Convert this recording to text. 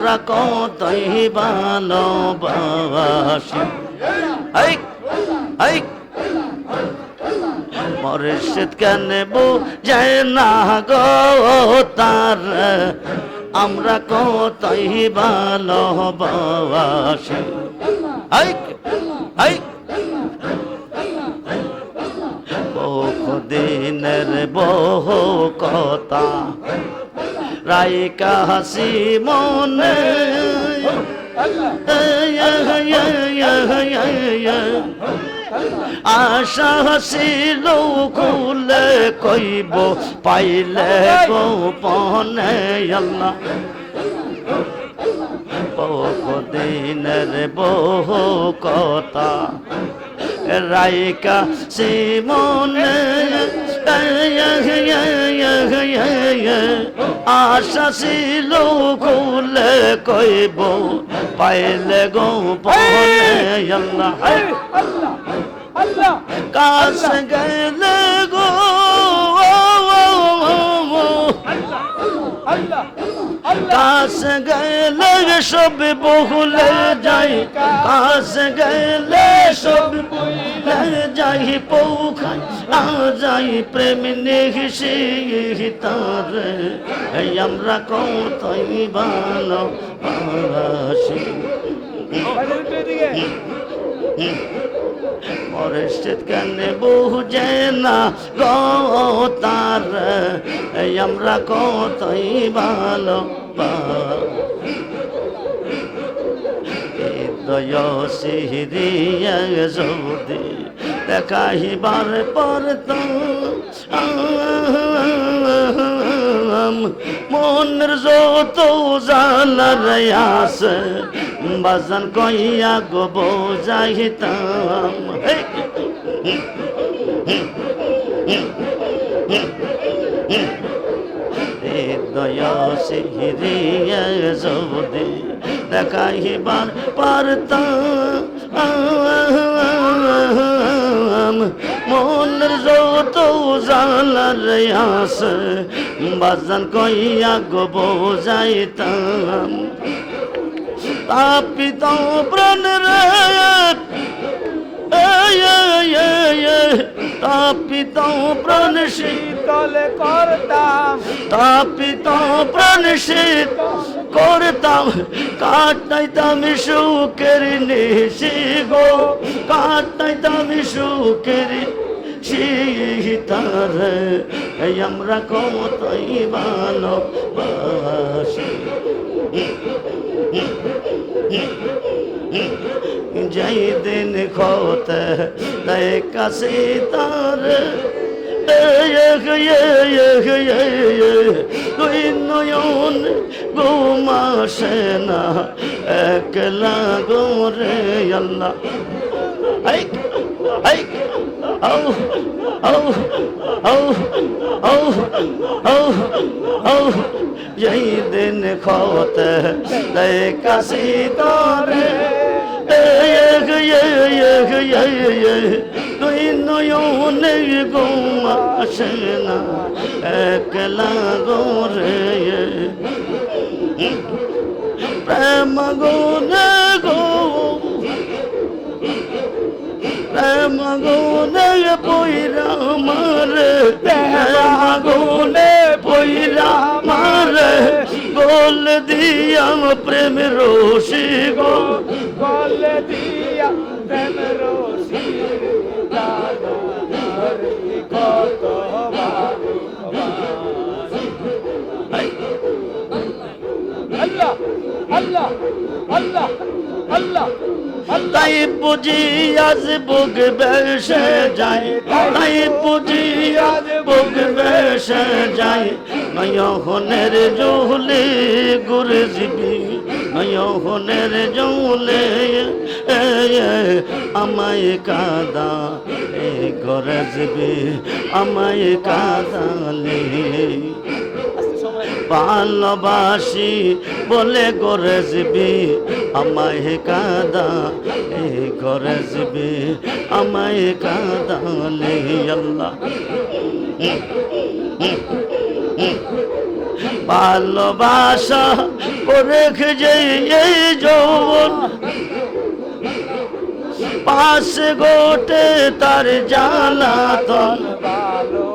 আমরা কতই ভালোবাসি। যায় না গো তার? আমরা কতই ভালোবাসি। এই এই রাইকা হাসি মনে। আশা হাসিল খুলে কইব পাইলে গোপনে আল্লাহ। বহু দিনের বহু কথা। রাইকা সিমনে আশা ছিল খুলে কইব পাইলে গো পনে আল্লাহ আল্লাহ কাশ গেলে গো কাশ গেলে সব বহুলে যাই কাশ গেলে সব বহুলে যাই পৌখাই আ যাই প্রেম নেহিসি তার। আমরা কতই ভালো বাসি বাইরে উঠে এদিকে মরিষিদ কেন বুঝে না গো তার। আমরা কতই ভালো হৃদয় সিহরিয়া যদি দেখাইবার পর তো মনের যত জালার আছে বাজান কইয়া গো বোঝাইতাম। হেই! হৃদয় সিহরিয়া যদি দেখাইবার পারতাম মনের যত জালার আছে বাজান কইয়া গো বোঝাইতাম তাপিত প্রাণ রে তাপিত প্রাণ শীত শীতলে করতাম তাপিত প্রাণ শীত করতাম কাটাইতাম সুখের নিশি গো। কাটাইতাম সুখের সীতার। এই আমরা কমতই ভালো বাসি যাই দিন খোতে তাই কাশি তার তুই নয়ন ঘুমাসে না একলা গোরে আল্লাহ। যই দিন খোতে দেয় কাশি তারে তুই নয়নে ঘুমাসে না একলা গোরে প্রেম গুনে গো প্রেম গুনে পইরা মারে প্রেম গুনে পইরা মারে। গোল দিয়া প্রেম রোশি গো। গলে দিয়া প্রেম রশি দাদা কত তাই বুঝি আজ বুক বেসে যায়। তাই বুঝি আজ বুক বেসে যায়। নয়নের জৌলে গুরে জিবি নয়নের জৌলে আমায় কাদা ঘরে জিবি আমায় কাদালে ভালোবাসি বলে করে যাবি আমায় কাদা ঘরে যাবি আমায় কাদালে আল্লাহ। ভালোবাসা করে যে এই যৌবন পাশে গোটে তার জ্বালাতন ভালো